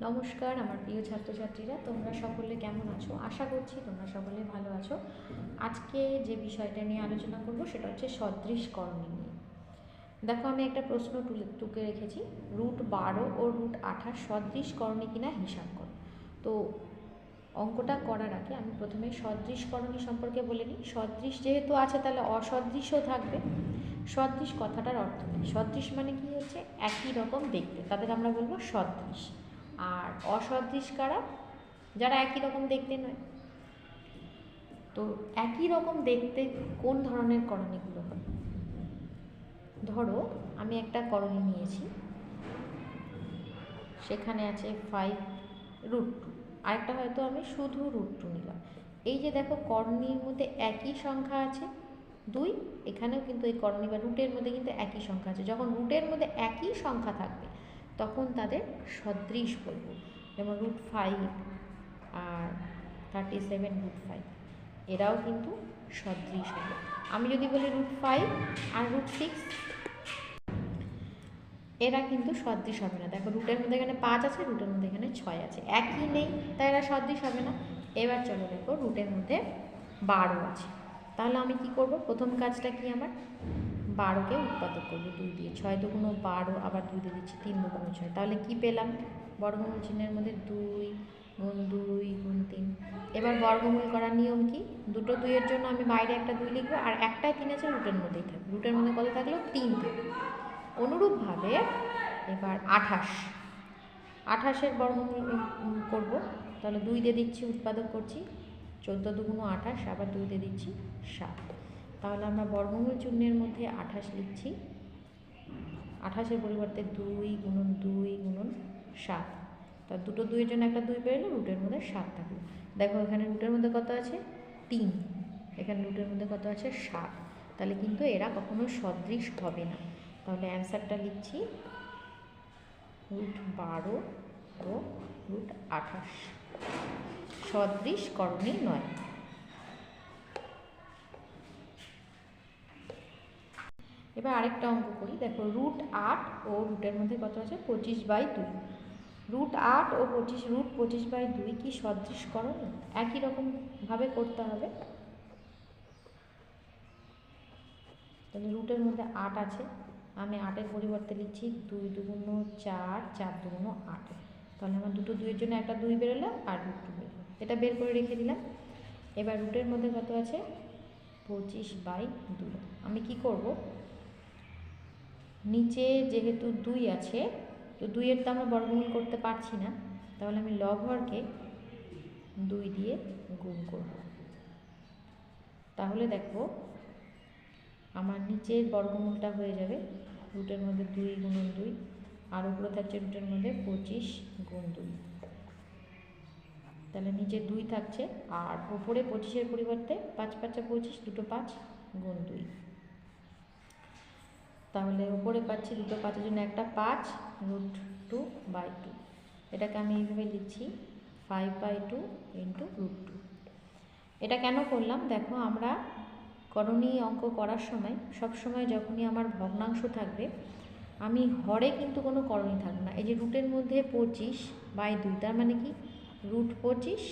নমস্কার, আমার প্রিয় ছাত্রছাত্রীরা, তোমরা সকলে কেমন আছো? আশা করছি তোমরা সকলে ভালো আছো। আজকে যে বিষয়টা নিয়ে আলোচনা করব, সেটা হচ্ছে সদৃশ করণী নিয়ে। দেখো, আমি একটা প্রশ্ন তুলে টুকে রেখেছি। রুট বারো ও রুট আঠাশ সদৃশ করণী কিনা হিসাব কর। তো অঙ্কটা করার আগে আমি প্রথমে সদৃশ করণী সম্পর্কে বলে নিই। সদৃশ যেহেতু আছে, তাহলে অসদৃশও থাকবে। সদৃশ কথাটার অর্থ কী? সদৃশ মানে কি হচ্ছে? একই রকম দেখতে। তাদের আমরা বলব সদৃশ। আর অসদৃশ কারা? যারা একই রকম দেখতে নয়। তো একই রকম দেখতে কোন ধরনের করণীগুলো হয়? ধরো, আমি একটা করণী নিয়েছি। সেখানে আছে ফাইভ রুট টু আরেকটা হয়তো আমি শুধু রুট টু নিলাম। এই যে দেখো, করণীর মধ্যে একই সংখ্যা আছে। দুই, এখানেও কিন্তু এই করণী বা রুটের মধ্যে কিন্তু একই সংখ্যা আছে। যখন রুটের মধ্যে একই সংখ্যা থাকবে তখন তাদের সদৃশ বলব। যেমন রুট ফাইভ আর থার্টি সেভেন রুট ফাইভ এরাও কিন্তু সদৃশ হবে। আমি যদি বলি রুট ফাইভ আর রুট সিক্স এরা কিন্তু সদৃশ হবে না। দেখো রুটের মধ্যে এখানে পাঁচ আছে রুটের মধ্যে এখানে ছয় আছে। একই নেই, তাই এরা সদৃশ হবে না। এবার চলো দেখো রুটের মধ্যে বারো আছে। তাহলে আমি কি করব? প্রথম কাজটা কি আমার? বারোকে উৎপাদক করব, দুই দিয়ে ছয় দুগুণো বারো, আবার দুই দিয়ে দিচ্ছি তিন দুগুণো ছয়। তাহলে কি পেলাম? বর্গমূল চিহ্নের মধ্যে দুই গুণ দুই গুণ তিন। এবার বর্গমূল করার নিয়ম কি? দুটো দুইয়ের জন্য আমি বাইরে একটা দুই লিখব, আর একটাই তিন আছে, রুটের মধ্যেই থাকবে রুটের মধ্যে কত থাকল? তিন থাকবে অনুরূপভাবে এবার আঠাশ। আঠাশের বর্গমূল করব। তাহলে দুই দিয়ে দিচ্ছি, উৎপাদক করছি। চোদ্দ দুগুণ আঠাশ, আবার দুই দিয়ে দিচ্ছি সাত। তাহলে আমরা বর্গমূল চূর্ণের মধ্যে আঠাশ লিখছি। আঠাশের পরিবর্তে দুই গুণন দুই গুণন সাত। তা দুটো দুইয়ের জন্য একটা দুই বেরোলো, রুটের মধ্যে সাত থাকল। দেখো এখানে রুটের মধ্যে কত আছে? তিন। এখানে রুটের মধ্যে কত আছে? সাত। তাহলে কিন্তু এরা কখনো সদৃশ হবে না। তাহলে অ্যান্সারটা লিখছি। রুট বারো ও রুট আঠাশ। সদৃশ করণী নয়। এবার আরেকটা অঙ্ক করি। দেখো রুট আট ও রুটের মধ্যে কত আছে? পঁচিশ বাই দুই। রুট আট ও পঁচিশ রুট পঁচিশ বাই দুই কি সদৃশ করণী একই রকমভাবে করতে হবে। তাহলে রুটের মধ্যে আট আছে। আমি আটের পরিবর্তে লিখছি দুই দুগুণ চার চার দুগুণ আট। তাহলে আমার দুটো দুইয়ের জন্য একটা দুই বেরোলো আর রুট টু বেরোলো। এটা বের করে রেখে দিলাম। এবার রুটের মধ্যে কত আছে? পঁচিশ বাই দুই। আমি কি করব? নিচে যেহেতু দুই আছে, তো দুইয়ের তো আমরা বর্গমূল করতে পারছি না, তাহলে আমি লবহরকে দুই দিয়ে গুণ করব। তাহলে দেখো, আমার নিচের বর্গমূলটা হয়ে যাবে রুটের মধ্যে দুই গুণন দুই, আর উপরে থাকছে রুটের মধ্যে পঁচিশ গুণ দুই। তাহলে নিচে দুই থাকছে, আর ওপরে পঁচিশের পরিবর্তে পাঁচ পাঁচা পঁচিশ, দুটো পাঁচ গুণ দুই। তাহলে উপরে পাচ্ছি দুটো পাঁচের জন্য একটা পাঁচ রুট টু বাই টু এটাকে আমি এইভাবে লিখছি five by two into root two এটা কেন করলাম? দেখো, আমরা করণী অঙ্ক করার সময়, সব সময় যখনই আমার ভগ্নাংশ থাকবে, আমি হরে কিন্তু কোনো করণী থাকবে না। এই যে রুটের মধ্যে পঁচিশ বাই দুই, তার মানে কি? রুট পঁচিশ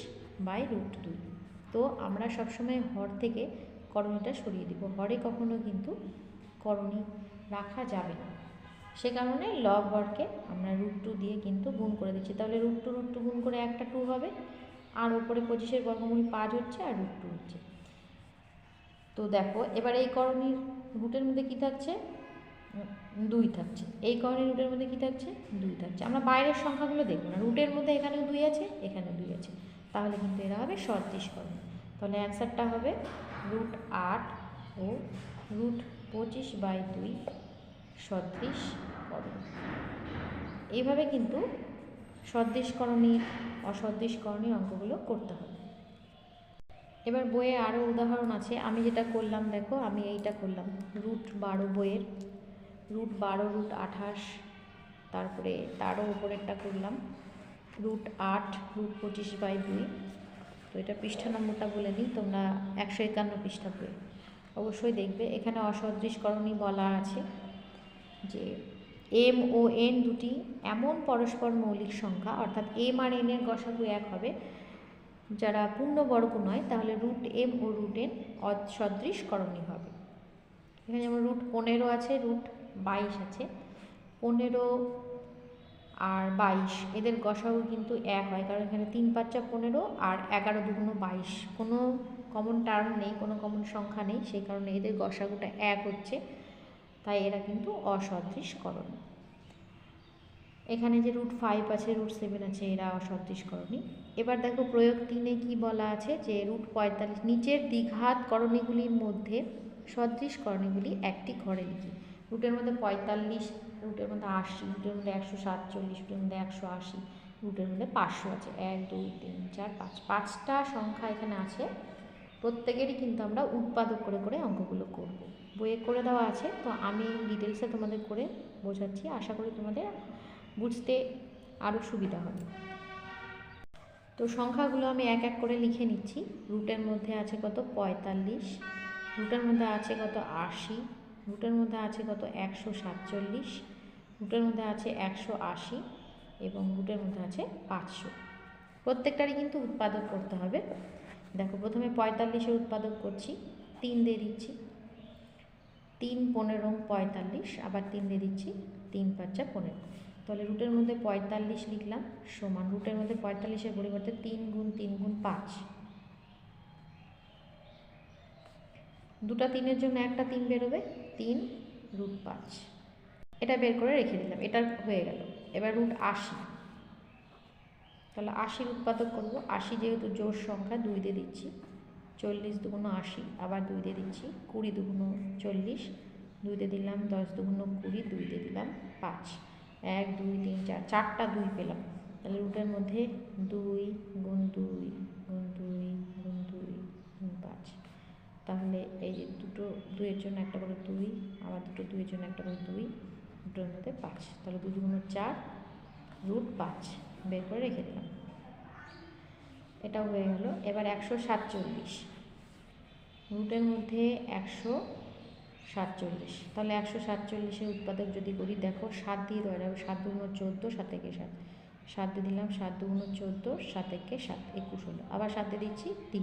বাই রুট দুই। তো আমরা সবসময় হর থেকে করণীটা সরিয়ে দিব। হরে কখনো কিন্তু করণী রাখা যাবে না। সে কারণে লব হরকে আমরা রুট টু দিয়ে কিন্তু গুণ করে দিচ্ছি। তাহলে রুট টু রুট টু গুণ করে একটা টু হবে। আর ওপরে পঁচিশের বর্গমূল পাঁচ হচ্ছে আর রুট টু হচ্ছে। তো দেখো, এবার এই করণীর রুটের মধ্যে কী থাকছে? দুই থাকছে। এই করণীর রুটের মধ্যে কী থাকছে? দুই থাকছে। আমরা বাইরের সংখ্যাগুলো দেখব না। রুটের মধ্যে এখানেও দুই আছে, এখানেও দুই আছে। তাহলে কিন্তু এরা হবে সদৃশ করণী। তাহলে অ্যান্সারটা হবে রুট আট ও রুট পঁচিশ বাই দুই সদৃশ করণী। এইভাবে কিন্তু সদৃশকরণীর অসদৃশকরণীর অঙ্কগুলো করতে হবে। এবার বইয়ে আরও উদাহরণ আছে। আমি যেটা করলাম, দেখো, আমি এইটা করলাম। রুট বারো বইয়ের। রুট বারো, রুট আঠাশ, তারপরে তারও ওপরেরটা করলাম। রুট আট, রুট পঁচিশ বাই দুই। তো এটা পৃষ্ঠা নম্বরটা বলে নিই তোমরা একশো একান্ন পৃষ্ঠা বই অবশ্যই দেখবে। এখানে অসদৃশকরণী বলা আছে। যে এম ও এন দুটি এমন পরস্পর মৌলিক সংখ্যা, অর্থাৎ এম আর এন এর গসাগু এক হবে, যারা পূর্ণবর্গ নয়, তাহলে রুট এম ও রুট এন সদৃশ করণীয় হবে। এখানে যেমন রুট পনেরো আছে রুট বাইশ আছে, পনেরো আর বাইশ, এদের গসাগু কিন্তু এক হয়, কারণ এখানে তিন পাঁচটা পনেরো আর এগারো দুগুণ বাইশ। কোনো কমন টার্ম নেই, কোনো কমন সংখ্যা নেই, সেই কারণে এদের গসাগুটা এক হচ্ছে। তাই এরা কিন্তু অসদৃশকরণ। এখানে যে রুট ফাইভ আছে রুট সেভেন আছে, এরা অসদৃশকরণী এবার দেখো প্রয়োগ তিনে কি বলা আছে যে রুট পঁয়তাল্লিশ নিচের দ্বিঘাত করণীগুলির মধ্যে সদৃশ করণীগুলি একটি ঘরে লিখি। রুটের মধ্যে পঁয়তাল্লিশ রুটের মধ্যে আশি রুটের মধ্যে একশো সাতচল্লিশ রুটের মধ্যে একশো আশি রুটের মধ্যে পাঁচশো আছে। এক, দুই, তিন, চার, পাঁচ। পাঁচটা সংখ্যা এখানে আছে। প্রত্যেকেরই কিন্তু আমরা উৎপাদক করে করে অঙ্কগুলো করব। বইয়ে করে দেওয়া আছে, তো আমি ডিটেলসে তোমাদের করে বোঝাচ্ছি। আশা করি তোমাদের বুঝতে আরও সুবিধা হবে। তো সংখ্যাগুলো আমি এক এক করে লিখে নিচ্ছি। রুটের মধ্যে আছে কত? পঁয়তাল্লিশ। রুটের মধ্যে আছে কত? আশি। রুটের মধ্যে আছে কত? একশো সাতচল্লিশ। রুটের মধ্যে আছে একশো আশি এবং রুটের মধ্যে আছে পাঁচশো। প্রত্যেকটারই কিন্তু উৎপাদক করতে হবে। দেখো, প্রথমে পঁয়তাল্লিশের উৎপাদক করছি, তিন দিয়ে দিচ্ছি। তিন, পনেরো, পঁয়তাল্লিশ, আবার তিন দিয়ে দিচ্ছি, তিন পাঁচটা পনেরো। তাহলে রুটের মধ্যে পঁয়তাল্লিশ লিখলাম, সমান রুটের মধ্যে পঁয়তাল্লিশের পরিবর্তে তিন গুণ তিন গুণ পাঁচ। দুটা তিনের জন্য একটা তিন বেরোবে, তিন রুট পাঁচ। এটা বের করে রেখে দিলাম, এটা হয়ে গেল। এবার রুট আশি। তাহলে আশির উৎপাদক করব। আশি যেহেতু জোর সংখ্যা, দুই দিয়ে দিচ্ছি। চল্লিশ দুগুণ আশি, আবার দুই দিয়ে দিচ্ছি। কুড়ি দুগুণ চল্লিশ, দুই দিয়ে দিলাম দশ দুগুণ কুড়ি, দুই দিয়ে দিলাম পাঁচ। এক, দুই, তিন, চার, চারটা দুই পেলাম। তাহলে রুটের মধ্যে দুই গুণ দুই গুণ দুই গুণ দুই, গুণ পাঁচ। তাহলে এই যে দুটো দুইয়ের জন্য একটা করে দুই, আবার দুটো দুইয়ের জন্য একটা করে দুই, দুটোর মধ্যে পাঁচ। তাহলে দুই দুগুণ চার, রুট পাঁচ। বের করে রেখে দিলাম। এটাও হয়ে গেল। এবার একশো সাতচল্লিশ। রুটের মধ্যে একশো সাতচল্লিশ। তাহলে একশো সাতচল্লিশের উৎপাদক যদি করি, দেখো সাত দিয়ে দেওয়া যাবে। সাত দুগুণ চোদ্দ, সাত একে সাত। সাত দিয়ে দিলাম, সাত দুগুণ চোদ্দ, সাত একে সাত। একুশ হলো। আবার সাত দিচ্ছি তিন।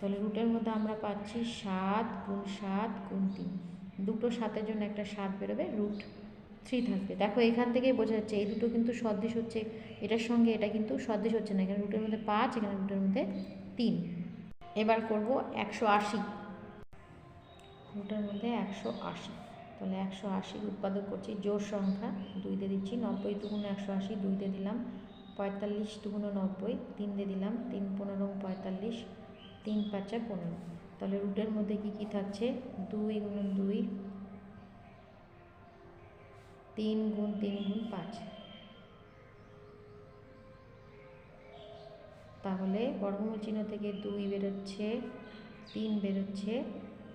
তাহলে রুটের মধ্যে আমরা পাচ্ছি সাত গুণ সাত গুণ তিন। দুটো সাতের জন্য একটা সাত বেরোবে, রুট থ্রি থাকবে দেখো, এখান থেকেই বোঝা যাচ্ছে, এই দুটো কিন্তু সদৃশ হচ্ছে। এটার সঙ্গে এটা কিন্তু সদৃশ হচ্ছে না। এখানে রুটের মধ্যে পাঁচ, এখানে রুটের মধ্যে তিন। এবার করব একশো আশি। রুটের মধ্যে একশো আশি। তাহলে একশো আশি উৎপাদক করছি। জোর সংখ্যা দুইতে দিচ্ছি, নব্বই দুগুণ একশো আশি দুইতে দিলাম, পঁয়তাল্লিশ দুগুণ নব্বই, তিন দিয়ে দিলাম, তিন পনেরো, পঁয়তাল্লিশ, তিন পাঁচা পনেরো। তাহলে রুটের মধ্যে কি কি থাকছে? দুই গুণ দুই তিন গুণ তিন গুণ পাঁচ। তাহলে বর্গমূল চিহ্ন থেকে দুই বেরোচ্ছে, তিন বেরোচ্ছে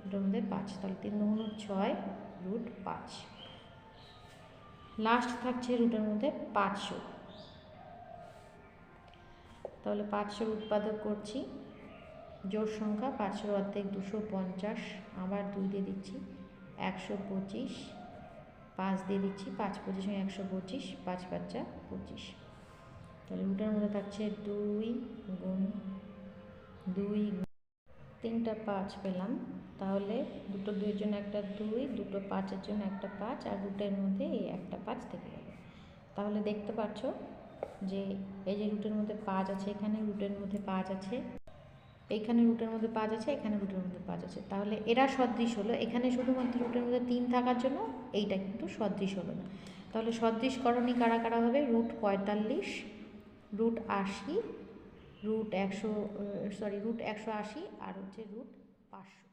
রুটের মধ্যে পাঁচ। তাহলে তিন গুণ ছয়, রুট পাঁচ। লাস্ট থাকছে রুটের মধ্যে পাঁচশো। তাহলে পাঁচশোর উৎপাদক করছি। জোর সংখ্যা পাঁচশোর অর্ধেক দুশো পঞ্চাশ। আবার দুই দিয়ে দিচ্ছি, একশো পঁচিশ। পাঁচ দিয়ে দিচ্ছি, পাঁচ পঁচিশ একশো পঁচিশ, পাঁচ পাঁচা পঁচিশ। তাহলে রুটের মধ্যে থাকছে দুই গুণ দুই তিনটা পাঁচ পেলাম। তাহলে দুটো দুইয়ের জন্য একটা দুই, দুটো পাঁচের জন্য একটা পাঁচ, আর রুটের মধ্যে এই একটা পাঁচ থেকে গেল। তাহলে দেখতে পাচ্ছ যে এই যে রুটের মধ্যে পাঁচ আছে এখানে, রুটের মধ্যে পাঁচ আছে। এইখানে রুটের মধ্যে পাঁচ আছে, এখানে রুটের মধ্যে পাঁচ আছে। তাহলে এরা সদৃশ হলো। এখানে শুধুমাত্র রুটের মধ্যে তিন থাকার জন্য এইটা কিন্তু সদৃশ হলো না। তাহলে সদৃশকরণই কারা কারা হবে? রুট পঁয়তাল্লিশ, রুট আশি, রুট একশো সরি রুট একশো আশি আর হচ্ছে রুট পাঁচশো।